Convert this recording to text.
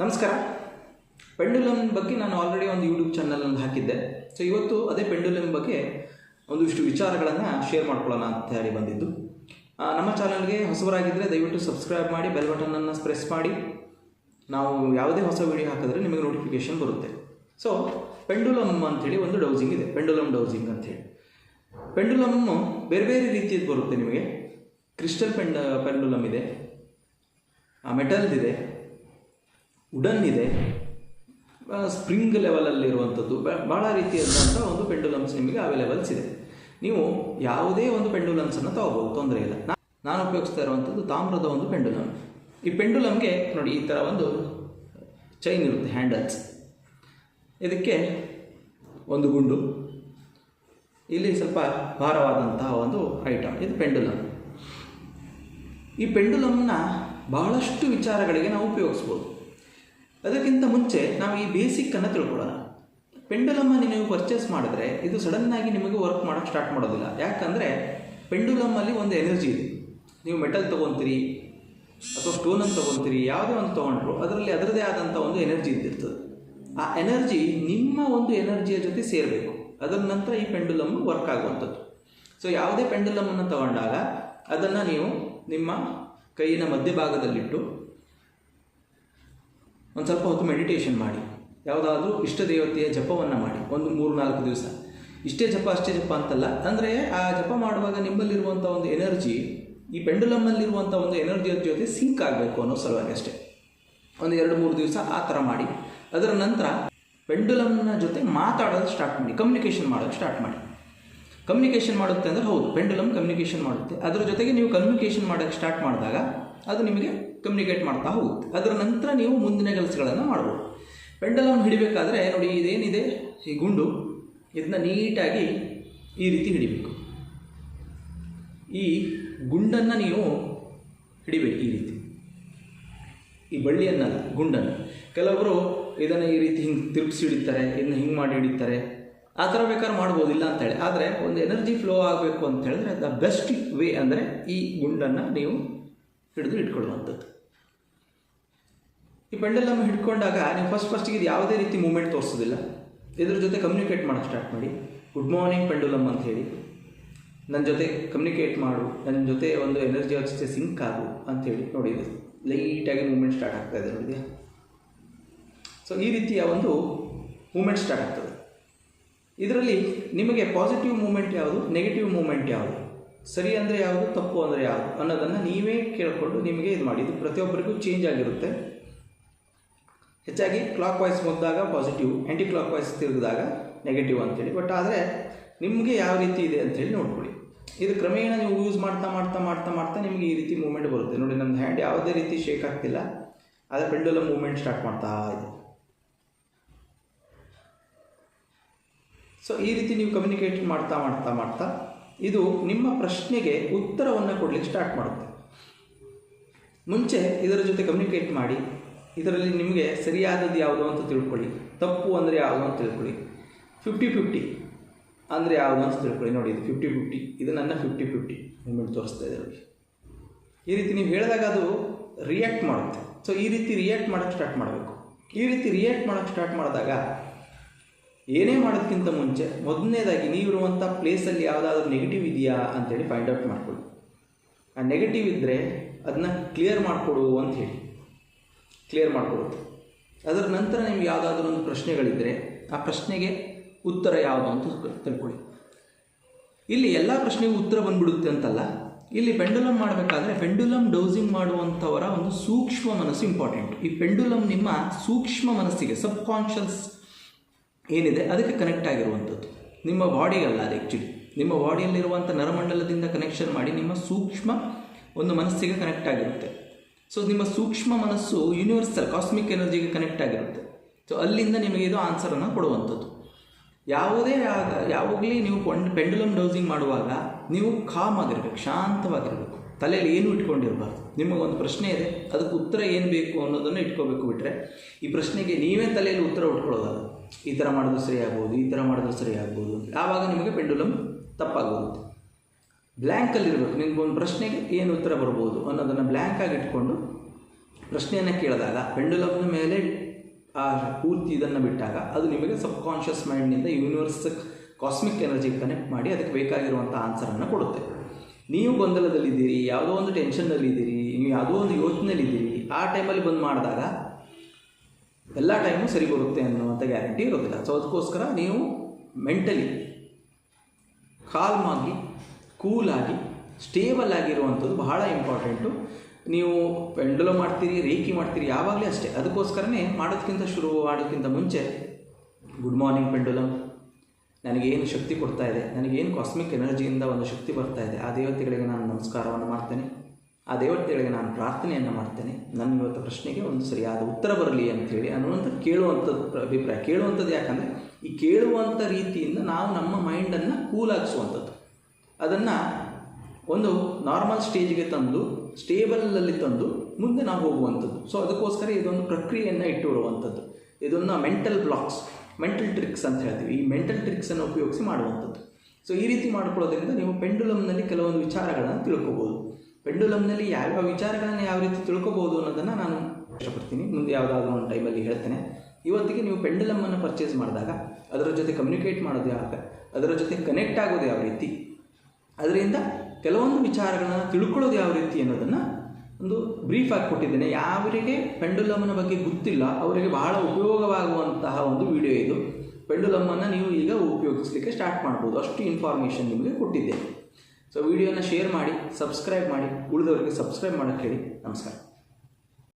ನಮಸ್ಕಾರ. ಪೆಂಡುಲಮ್ ಬಗ್ಗೆ ನಾನು ಆಲ್ರೆಡಿ ಒಂದು ಯೂಟ್ಯೂಬ್ ಚಾನಲಲ್ಲಿ ಹಾಕಿದ್ದೆ. ಸೊ ಇವತ್ತು ಅದೇ ಪೆಂಡುಲಮ್ ಬಗ್ಗೆ ಒಂದಿಷ್ಟು ವಿಚಾರಗಳನ್ನು ಶೇರ್ ಮಾಡ್ಕೊಳ್ಳೋಣ ಅಂತ ಹೇಳಿ ಬಂದಿದ್ದು. ನಮ್ಮ ಚಾನಲ್ಗೆ ಹೊಸಬರಾಗಿದ್ದರೆ ದಯವಿಟ್ಟು ಸಬ್ಸ್ಕ್ರೈಬ್ ಮಾಡಿ ಬೆಲ್ ಬಟನನ್ನು ಪ್ರೆಸ್ ಮಾಡಿ. ನಾವು ಯಾವುದೇ ಹೊಸ ವಿಡಿಯೋ ಹಾಕಿದ್ರೆ ನಿಮಗೆ ನೋಟಿಫಿಕೇಶನ್ ಬರುತ್ತೆ. ಸೊ ಪೆಂಡುಲಮ್ ಅಂಥೇಳಿ ಒಂದು ಡೌಸಿಂಗ್ ಇದೆ. ಪೆಂಡುಲಮ್ ಡೌಸಿಂಗ್ ಅಂಥೇಳಿ ಪೆಂಡುಲಮ್ಮು ಬೇರೆ ಬೇರೆ ರೀತಿಯದ್ದು ಬರುತ್ತೆ ನಿಮಗೆ. ಕ್ರಿಸ್ಟಲ್ ಪೆಂಡ, ಪೆಂಡುಲಮ್ ಇದೆ. ಮೆಟಲ್ದಿದೆ ವುಡನ್ ಇದೆ ಸ್ಪ್ರಿಂಗ್ ಲೆವೆಲಲ್ಲಿರುವಂಥದ್ದು ಭಾಳ ರೀತಿಯಾದಂಥ ಒಂದು ಪೆಂಡುಲಮ್ಸ್ ನಿಮಗೆ ಅವೈಲೇಬಲ್ಸ್ ಇದೆ. ನೀವು ಯಾವುದೇ ಒಂದು ಪೆಂಡುಲಮ್ಸನ್ನು ತಗೋಬೋದು ತೊಂದರೆ ಇಲ್ಲ. ನಾನು ಉಪಯೋಗಿಸ್ತಾ ಇರುವಂಥದ್ದು ತಾಮ್ರದ ಒಂದು ಪೆಂಡುಲಮ್ ಈ ಪೆಂಡುಲಮ್ಗೆ ನೋಡಿ, ಈ ಥರ ಒಂದು ಚೈನ್ ಇರುತ್ತೆ ಹ್ಯಾಂಡಲ್ಸ್ ಇದಕ್ಕೆ ಒಂದು ಗುಂಡು. ಇಲ್ಲಿ ಸ್ವಲ್ಪ ಭಾರವಾದಂತಹ ಒಂದು ಐಟಮ್ ಇದು ಪೆಂಡುಲಮ್ ಈ ಪೆಂಡುಲಮ್ನ ಬಹಳಷ್ಟು ವಿಚಾರಗಳಿಗೆ ನಾವು ಉಪಯೋಗಿಸ್ಬೋದು. ಅದಕ್ಕಿಂತ ಮುಂಚೆ ನಾವು ಈ ಬೇಸಿಕ್ಕನ್ನು ತಿಳ್ಕೊಳ್ಳೋಣ. ಪೆಂಡುಲಮ್ಮನ್ನು ನೀವು ಪರ್ಚೇಸ್ ಮಾಡಿದ್ರೆ ಇದು ಸಡನ್ನಾಗಿ ನಿಮಗೆ ವರ್ಕ್ ಮಾಡೋಕ್ಕೆ ಸ್ಟಾರ್ಟ್ ಮಾಡೋದಿಲ್ಲ. ಯಾಕಂದರೆ ಪೆಂಡುಲಮ್ಮಲ್ಲಿ ಒಂದು ಎನರ್ಜಿ ಇದೆ. ನೀವು ಮೆಟಲ್ ತೊಗೊತೀರಿ, ಅಥವಾ ಸ್ಟೋನನ್ನು ತೊಗೊತೀರಿ, ಯಾವುದೇ ಒಂದು ತೊಗೊಂಡ್ರು ಅದರಲ್ಲಿ ಅದರದೇ ಆದಂಥ ಒಂದು ಎನರ್ಜಿ ಇದ್ದಿರ್ತದೆ. ಆ ಎನರ್ಜಿ ನಿಮ್ಮ ಒಂದು ಎನರ್ಜಿಯ ಜೊತೆ ಸೇರಬೇಕು. ಅದರ ನಂತರ ಈ ಪೆಂಡುಲಮ್ ವರ್ಕ್ ಆಗುವಂಥದ್ದು. ಸೊ ಯಾವುದೇ ಪೆಂಡುಲಮ್ಮನ್ನು ತಗೊಂಡಾಗ ಅದನ್ನು ನೀವು ನಿಮ್ಮ ಕೈಯಿನ ಮಧ್ಯಭಾಗದಲ್ಲಿಟ್ಟು ಒಂದು ಸ್ವಲ್ಪ ಹೊತ್ತು ಮೆಡಿಟೇಷನ್ ಮಾಡಿ. ಯಾವುದಾದ್ರೂ ಇಷ್ಟ ದೇವತೆಯ ಜಪವನ್ನು ಮಾಡಿ. ಒಂದು ಮೂರು ನಾಲ್ಕು ದಿವಸ. ಇಷ್ಟೇ ಜಪ, ಅಷ್ಟೇ ಜಪ ಅಂತಲ್ಲ. ಅಂದರೆ ಆ ಜಪ ಮಾಡುವಾಗ ನಿಮ್ಮಲ್ಲಿರುವಂಥ ಒಂದು ಎನರ್ಜಿ ಈ ಪೆಂಡುಲಮ್ಮಲ್ಲಿರುವಂಥ ಒಂದು ಎನರ್ಜಿಯ ಜೊತೆ ಸಿಂಕ್ ಆಗಬೇಕು ಅನ್ನೋ ಸಲುವಾಗಿ ಅಷ್ಟೇ. ಒಂದು ಎರಡು ಮೂರು ದಿವಸ ಆ ಥರ ಮಾಡಿ. ಅದರ ನಂತರ ಪೆಂಡುಲಮ್ನ ಜೊತೆ ಮಾತಾಡೋದು ಸ್ಟಾರ್ಟ್ ಮಾಡಿ. ಕಮ್ಯುನಿಕೇಷನ್ ಮಾಡೋದು ಸ್ಟಾರ್ಟ್ ಮಾಡಿ. ಕಮ್ಯುನಿಕೇಷನ್ ಮಾಡುತ್ತೆ ಅಂದರೆ ಹೌದು, ಪೆಂಡುಲಮ್ ಕಮ್ಯುನಿಕೇಷನ್ ಮಾಡುತ್ತೆ. ಅದರ ಜೊತೆಗೆ ನೀವು ಕಮ್ಯುನಿಕೇಷನ್ ಮಾಡೋಕ್ಕೆ ಸ್ಟಾರ್ಟ್ ಮಾಡಿದಾಗ ಅದು ನಿಮಗೆ ಕಮ್ಯುನಿಕೇಟ್ ಮಾಡ್ತಾ ಹೋಗುತ್ತೆ. ಅದರ ನಂತರ ನೀವು ಮುಂದಿನ ಕೆಲಸಗಳನ್ನು ಮಾಡ್ಬೋದು. ಪೆಂಡಲವನ್ನು ಹಿಡಿಬೇಕಾದ್ರೆ ನೋಡಿ, ಇದೇನಿದೆ? ಈ ಗುಂಡು. ಇದನ್ನ ನೀಟಾಗಿ ಈ ರೀತಿ ಹಿಡಿಬೇಕು. ಈ ಗುಂಡನ್ನು ನೀವು ಹಿಡಿಬೇಕು ಈ ರೀತಿ. ಈ ಬಳ್ಳಿಯನ್ನು, ಗುಂಡನ್ನು. ಕೆಲವರು ಇದನ್ನು ಈ ರೀತಿ ಹಿಂಗೆ ತಿರುಗಿಸಿ ಹಿಡಿತಾರೆ, ಇದನ್ನು ಹಿಂಗೆ ಮಾಡಿ ಹಿಡಿತಾರೆ. ಆ ಥರ ಬೇಕಾದ್ರೆ ಮಾಡ್ಬೋದು, ಇಲ್ಲ ಅಂತೇಳಿ ಆದರೆ ಒಂದು ಎನರ್ಜಿ ಫ್ಲೋ ಆಗಬೇಕು ಅಂತ ಹೇಳಿದ್ರೆ ದ ಬೆಸ್ಟ್ ವೇ ಅಂದರೆ ಈ ಗುಂಡನ್ನು ನೀವು ಹಿಡಿದು ಇಟ್ಕೊಳ್ಳುವಂಥದ್ದು. ಈ ಪೆಂಡಲನ್ನು ಹಿಡ್ಕೊಂಡಾಗ ನೀವು ಫಸ್ಟ್ ಫಸ್ಟಿಗೆ ಇದು ಯಾವುದೇ ರೀತಿ ಮೂಮೆಂಟ್ ತೋರಿಸೋದಿಲ್ಲ. ಇದ್ರ ಜೊತೆ ಕಮ್ಯುನಿಕೇಟ್ ಮಾಡೋಕ್ಕೆ ಸ್ಟಾರ್ಟ್ ಮಾಡಿ. ಗುಡ್ ಮಾರ್ನಿಂಗ್ ಪೆಂಡುಲಮ್ ಅಂತ ಹೇಳಿ. ನನ್ನ ಜೊತೆ ಕಮ್ಯುನಿಕೇಟ್ ಮಾಡು. ನನ್ನ ಜೊತೆ ಒಂದು ಎನರ್ಜಿ ಜೊತೆ ಸಿಂಕ್ ಆಗು ಹೇಳಿ. ನೋಡಿ ಲೈಟಾಗಿ ಮೂಮೆಂಟ್ ಸ್ಟಾರ್ಟ್ ಆಗ್ತಾ ಇದೆ ನೋಡಿ ಸೊ ಈ ರೀತಿಯ ಒಂದು ಮೂಮೆಂಟ್ ಸ್ಟಾರ್ಟ್ ಆಗ್ತದೆ. ಇದರಲ್ಲಿ ನಿಮಗೆ ಪಾಸಿಟಿವ್ ಮೂಮೆಂಟ್ ಯಾವುದು? ನೆಗೆಟಿವ್ ಮೂಮೆಂಟ್ ಯಾವುದು? ಸರಿ ಅಂದರೆ ಯಾವುದು, ತಪ್ಪು ಅಂದರೆ ಯಾವುದು ಅನ್ನೋದನ್ನು ನೀವೇ ಕೇಳಿಕೊಂಡು ನಿಮಗೆ ಇದು ಮಾಡಿ. ಇದು ಪ್ರತಿಯೊಬ್ಬರಿಗೂ ಚೇಂಜ್ ಆಗಿರುತ್ತೆ. ಹೆಚ್ಚಾಗಿ ಕ್ಲಾಕ್ ವೈಸ್ ಬಂದಾಗ ಪಾಸಿಟಿವ್ ಆ್ಯಂಟಿ ಕ್ಲಾಕ್ ವೈಸ್ ತಿರುಗಿದಾಗ ನೆಗೆಟಿವ್ ಅಂತೇಳಿ. ಬಟ್ ಆದರೆ ನಿಮಗೆ ಯಾವ ರೀತಿ ಇದೆ ಅಂತೇಳಿ ನೋಡ್ಕೊಳ್ಳಿ. ಇದು ಕ್ರಮೇಣ ನೀವು ಯೂಸ್ ಮಾಡ್ತಾ ಮಾಡ್ತಾ ಮಾಡ್ತಾ ಮಾಡ್ತಾ ನಿಮಗೆ ಈ ರೀತಿ ಮೂಮೆಂಟ್ ಬರುತ್ತೆ. ನೋಡಿ ನಮ್ಮ ಹ್ಯಾಂಡ್ ಯಾವುದೇ ರೀತಿ ಶೇಕ್ ಆಗ್ತಿಲ್ಲ. ಆದರೆ ಪೆಂಡುಲ ಮೂಮೆಂಟ್ ಸ್ಟಾರ್ಟ್ ಮಾಡ್ತಾ ಇದೆ. ಸೊ ಈ ರೀತಿ ನೀವು ಕಮ್ಯುನಿಕೇಟ್ ಮಾಡ್ತಾ ಮಾಡ್ತಾ ಮಾಡ್ತಾ ಇದು ನಿಮ್ಮ ಪ್ರಶ್ನೆಗೆ ಉತ್ತರವನ್ನು ಕೊಡಲಿಕ್ಕೆ ಸ್ಟಾರ್ಟ್ ಮಾಡುತ್ತೆ. ಮುಂಚೆ ಇದರ ಜೊತೆ ಕಮ್ಯುನಿಕೇಟ್ ಮಾಡಿ, ಇದರಲ್ಲಿ ನಿಮಗೆ ಸರಿಯಾದದ್ದು ಯಾವುದು ಅಂತ ತಿಳ್ಕೊಳ್ಳಿ. ತಪ್ಪು ಅಂದರೆ ಯಾವುದು ಅಂತ ತಿಳ್ಕೊಳ್ಳಿ. ಫಿಫ್ಟಿ ಫಿಫ್ಟಿ ಅಂದರೆ ಯಾವುದು ಅಂತ ತಿಳ್ಕೊಳ್ಳಿ. ನೋಡಿ, ಇದು ಫಿಫ್ಟಿ ಫಿಫ್ಟಿ ಇದು ನನ್ನ ಫಿಫ್ಟಿ ಫಿಫ್ಟಿ ಮೂಮೆಂಟ್ ತೋರಿಸ್ತಾ ಇದೆ ನೋಡಿ. ಈ ರೀತಿ ನೀವು ಹೇಳಿದಾಗ ಅದು ರಿಯಾಕ್ಟ್ ಮಾಡುತ್ತೆ. ಸೊ ಈ ರೀತಿ ರಿಯಾಕ್ಟ್ ಮಾಡೋಕ್ಕೆ ಸ್ಟಾರ್ಟ್ ಮಾಡಬೇಕು. ಈ ರೀತಿ ರಿಯಾಕ್ಟ್ ಮಾಡೋಕ್ಕೆ ಸ್ಟಾರ್ಟ್ ಮಾಡಿದಾಗ ಏನೇ ಮಾಡೋದಕ್ಕಿಂತ ಮುಂಚೆ ಮೊದಲನೇದಾಗಿ ನೀವಿರುವಂಥ ಪ್ಲೇಸಲ್ಲಿ ಯಾವುದಾದ್ರೂ ನೆಗೆಟಿವ್ ಇದೆಯಾ ಅಂತೇಳಿ ಫೈಂಡ್ ಔಟ್ ಮಾಡ್ಕೊಳ್ಳಿ. ಆ ನೆಗೆಟಿವ್ ಇದ್ದರೆ ಅದನ್ನ ಕ್ಲಿಯರ್ ಮಾಡಿಕೊಡು ಅಂತ ಹೇಳಿ. ಕ್ಲಿಯರ್ ಮಾಡಿಕೊಡುತ್ತೆ. ಅದರ ನಂತರ ನಿಮ್ಗೆ ಯಾವುದಾದ್ರೂ ಒಂದು ಪ್ರಶ್ನೆಗಳಿದ್ದರೆ ಆ ಪ್ರಶ್ನೆಗೆ ಉತ್ತರ ಯಾವುದು ಅಂತ ತಿಳ್ಕೊಳ್ಳಿ. ಇಲ್ಲಿ ಎಲ್ಲ ಪ್ರಶ್ನೆಗೂ ಉತ್ತರ ಬಂದ್ಬಿಡುತ್ತೆ ಅಂತಲ್ಲ, ಇಲ್ಲಿ ಪೆಂಡುಲಮ್ ಮಾಡಬೇಕಾದ್ರೆ ಪೆಂಡುಲಮ್ ಡೌಸಿಂಗ್ ಮಾಡುವಂಥವರ ಒಂದು ಸೂಕ್ಷ್ಮ ಮನಸ್ಸು ಇಂಪಾರ್ಟೆಂಟ್ ಈ ಪೆಂಡುಲಮ್ ನಿಮ್ಮ ಸೂಕ್ಷ್ಮ ಮನಸ್ಸಿಗೆ ಸಬ್ ಕಾನ್ಷಿಯಸ್ ಏನಿದೆ ಅದಕ್ಕೆ ಕನೆಕ್ಟ್ ಆಗಿರುವಂಥದ್ದು. ನಿಮ್ಮ ಬಾಡಿಗಲ್ಲ ಅದು ಆ್ಯಕ್ಚುಲಿ ನಿಮ್ಮ ಬಾಡಿಯಲ್ಲಿರುವಂಥ ನರಮಂಡಲದಿಂದ ಕನೆಕ್ಷನ್ ಮಾಡಿ ನಿಮ್ಮ ಸೂಕ್ಷ್ಮ ಒಂದು ಮನಸ್ಸಿಗೆ ಕನೆಕ್ಟ್ ಆಗಿರುತ್ತೆ. ಸೊ ನಿಮ್ಮ ಸೂಕ್ಷ್ಮ ಮನಸ್ಸು ಯೂನಿವರ್ಸಲ್ ಕಾಸ್ಮಿಕ್ ಎನರ್ಜಿಗೆ ಕನೆಕ್ಟ್ ಆಗಿರುತ್ತೆ. ಸೊ ಅಲ್ಲಿಂದ ನಿಮಗೆ ಇದು ಆನ್ಸರನ್ನು ಕೊಡುವಂಥದ್ದು. ಯಾವುದೇ ಆಗ ಯಾವಾಗಲೇ ನೀವು ಒಂದು ಪೆಂಡುಲಮ್ ಡೌಸಿಂಗ್ ಮಾಡುವಾಗ ನೀವು ಕಾಮ್ ಆಗಿರಬೇಕು, ಶಾಂತವಾಗಿರಬೇಕು. ತಲೆಯಲ್ಲಿ ಏನು ಇಟ್ಕೊಂಡಿರಬಾರ್ದು. ನಿಮಗೊಂದು ಪ್ರಶ್ನೆ ಇದೆ, ಅದಕ್ಕೆ ಉತ್ತರ ಏನು ಬೇಕು ಅನ್ನೋದನ್ನು ಇಟ್ಕೋಬೇಕು ಬಿಟ್ಟರೆ ಈ ಪ್ರಶ್ನೆಗೆ ನೀವೇ ತಲೆಯಲ್ಲಿ ಉತ್ತರ ಉಟ್ಕೊಳ್ಳೋದಲ್ಲ. ಈ ಥರ ಮಾಡಿದ್ರೆ ಸರಿ ಆಗ್ಬೋದು ಈ ಥರ ಮಾಡಿದ್ರೆ ಸರಿ ಆಗ್ಬೋದು ಅಂತ. ಆವಾಗ ನಿಮಗೆ ಪೆಂಡುಲಮ್ ತಪ್ಪಾಗೋಗುತ್ತೆ. ಬ್ಲ್ಯಾಂಕಲ್ಲಿರಬೇಕು ನಿಮ್ಗೆ ಒಂದು ಪ್ರಶ್ನೆಗೆ ಏನು ಉತ್ತರ ಬರ್ಬೋದು ಅನ್ನೋದನ್ನು ಬ್ಲ್ಯಾಂಕಾಗಿ ಇಟ್ಕೊಂಡು ಪ್ರಶ್ನೆಯನ್ನು ಕೇಳಿದಾಗ ಪೆಂಡುಲಮ್ನ ಮೇಲೆ, ಆ, ಪೂರ್ತಿ ಇದನ್ನು ಬಿಟ್ಟಾಗ ಅದು ನಿಮಗೆ ಸಬ್ ಕಾನ್ಷಿಯಸ್ ಮೈಂಡ್ನಿಂದ ಯೂನಿವರ್ಸ್ ಕಾಸ್ಮಿಕ್ ಎನರ್ಜಿ ಕನೆಕ್ಟ್ ಮಾಡಿ ಅದಕ್ಕೆ ಬೇಕಾಗಿರುವಂಥ ಆನ್ಸರನ್ನು ಕೊಡುತ್ತೆ. ನೀವು ಗೊಂದಲದಲ್ಲಿದ್ದೀರಿ, ಯಾವುದೋ ಒಂದು ಟೆನ್ಷನ್ನಲ್ಲಿದ್ದೀರಿ ನೀವು ಯಾವುದೋ ಒಂದು ಯೋಚನೆಯಲ್ಲಿದ್ದೀರಿ, ಆ ಟೈಮಲ್ಲಿ ಬಂದು ಮಾಡಿದಾಗ ಎಲ್ಲ ಟೈಮು ಸರಿ ಬರುತ್ತೆ ಅನ್ನುವಂಥ ಗ್ಯಾರಂಟಿ ಇರೋದಿಲ್ಲ. ಸೊ ಅದಕ್ಕೋಸ್ಕರ ನೀವು ಮೆಂಟಲಿ ಕಾಲ್ಮಾಗಿ ಕೂಲಾಗಿ ಸ್ಟೇಬಲ್ ಆಗಿರುವಂಥದ್ದು ಬಹಳ ಇಂಪಾರ್ಟೆಂಟು ನೀವು ಪೆಂಡುಲ ಮಾಡ್ತೀರಿ ರೇಖಿ ಮಾಡ್ತೀರಿ, ಯಾವಾಗಲೇ ಅಷ್ಟೇ. ಅದಕ್ಕೋಸ್ಕರನೇ ಮಾಡೋದಕ್ಕಿಂತ ಶುರು ಮಾಡೋದಕ್ಕಿಂತ ಮುಂಚೆ ಗುಡ್ ಮಾರ್ನಿಂಗ್ ಪೆಂಡುಲಮ್ ನನಗೇನು ಶಕ್ತಿ ಕೊಡ್ತಾ ಇದೆ? ನನಗೇನು ಕಾಸ್ಮಿಕ್ ಎನರ್ಜಿಯಿಂದ ಒಂದು ಶಕ್ತಿ ಬರ್ತಾ ಇದೆ? ಆ ದೇವತೆಗಳಿಗೆ ನಾನು ನಮಸ್ಕಾರವನ್ನು ಮಾಡ್ತೇನೆ. ಆ ದೇವತೆಗಳಿಗೆ ನಾನು ಪ್ರಾರ್ಥನೆಯನ್ನು ಮಾಡ್ತೇನೆ. ನನ್ನ ಇವತ್ತು ಪ್ರಶ್ನೆಗೆ ಒಂದು ಸರಿಯಾದ ಉತ್ತರ ಬರಲಿ ಅಂಥೇಳಿ ಅನ್ನುವಂಥ ಕೇಳುವಂಥದ್ದು ಅಭಿಪ್ರಾಯ. ಕೇಳುವಂಥದ್ದು ಯಾಕಂದರೆ, ಈ ಕೇಳುವಂಥ ರೀತಿಯಿಂದ ನಾವು ನಮ್ಮ ಮೈಂಡನ್ನು ಕೂಲಾಗಿಸುವಂಥದ್ದು ಅದನ್ನು ಒಂದು ನಾರ್ಮಲ್ ಸ್ಟೇಜ್ಗೆ ತಂದು ಸ್ಟೇಬಲಲ್ಲಿ ತಂದು ಮುಂದೆ ನಾವು ಹೋಗುವಂಥದ್ದು. ಸೊ ಅದಕ್ಕೋಸ್ಕರ ಇದೊಂದು ಪ್ರಕ್ರಿಯೆಯನ್ನು ಇಟ್ಟುರುವಂಥದ್ದು ಇದನ್ನು ಮೆಂಟಲ್ ಬ್ಲಾಕ್ಸ್ ಮೆಂಟಲ್ ಟ್ರಿಕ್ಸ್ ಅಂತ ಹೇಳ್ತೀವಿ. ಈ ಮೆಂಟಲ್ ಟ್ರಿಕ್ಸನ್ನು ಉಪಯೋಗಿಸಿ ಮಾಡುವಂಥದ್ದು. ಸೊ ಈ ರೀತಿ ಮಾಡ್ಕೊಳ್ಳೋದ್ರಿಂದ ನೀವು ಪೆಂಡುಲಮ್ನಲ್ಲಿ ಕೆಲವೊಂದು ವಿಚಾರಗಳನ್ನು ತಿಳ್ಕೊಬೋದು. ಪೆಂಡುಲಮ್ನಲ್ಲಿ ಯಾವ್ಯಾವ ವಿಚಾರಗಳನ್ನು ಯಾವ ರೀತಿ ತಿಳ್ಕೊಬೋದು ಅನ್ನೋದನ್ನು ನಾನು ಇಷ್ಟಪಡ್ತೀನಿ. ಮುಂದೆ ಯಾವುದಾದ್ರೂ ಒಂದು ಟೈಮಲ್ಲಿ ಹೇಳ್ತೇನೆ. ಇವತ್ತಿಗೆ ನೀವು ಪೆಂಡುಲಮ್ಮನ್ನು ಪರ್ಚೇಸ್ ಮಾಡಿದಾಗ ಅದರ ಜೊತೆ ಕಮ್ಯುನಿಕೇಟ್ ಮಾಡೋದು ಯಾವಾಗ? ಅದರ ಜೊತೆ ಕನೆಕ್ಟ್ ಆಗೋದು ಯಾವ ರೀತಿ? ಅದರಿಂದ ಕೆಲವೊಂದು ವಿಚಾರಗಳನ್ನು ತಿಳ್ಕೊಳ್ಳೋದು ಯಾವ ರೀತಿ ಅನ್ನೋದನ್ನು ಒಂದು ಬ್ರೀಫ್ ಆಗಿ ಕೊಟ್ಟಿದ್ದೇನೆ. ಯಾವರಿಗೆ ಪೆಂಡುಲಮ್ಮನ ಬಗ್ಗೆ ಗೊತ್ತಿಲ್ಲ, ಅವರಿಗೆ ಬಹಳ ಉಪಯೋಗವಾಗುವಂತಹ ಒಂದು ವಿಡಿಯೋ ಇದು. ಪೆಂಡುಲಮ್ಮನ್ನು ನೀವು ಈಗ ಉಪಯೋಗಿಸಲಿಕ್ಕೆ ಸ್ಟಾರ್ಟ್ ಮಾಡ್ಬೋದು. ಅಷ್ಟು ಇನ್ಫಾರ್ಮೇಷನ್ ನಿಮಗೆ ಕೊಟ್ಟಿದ್ದೇನೆ. ಸೊ ವಿಡಿಯೋನ ಶೇರ್ ಮಾಡಿ ಸಬ್ಸ್ಕ್ರೈಬ್ ಮಾಡಿ ಉಳಿದವರಿಗೆ ಸಬ್ಸ್ಕ್ರೈಬ್ ಮಾಡೋಕ್ಕೆ ಹೇಳಿ ನಮಸ್ಕಾರ.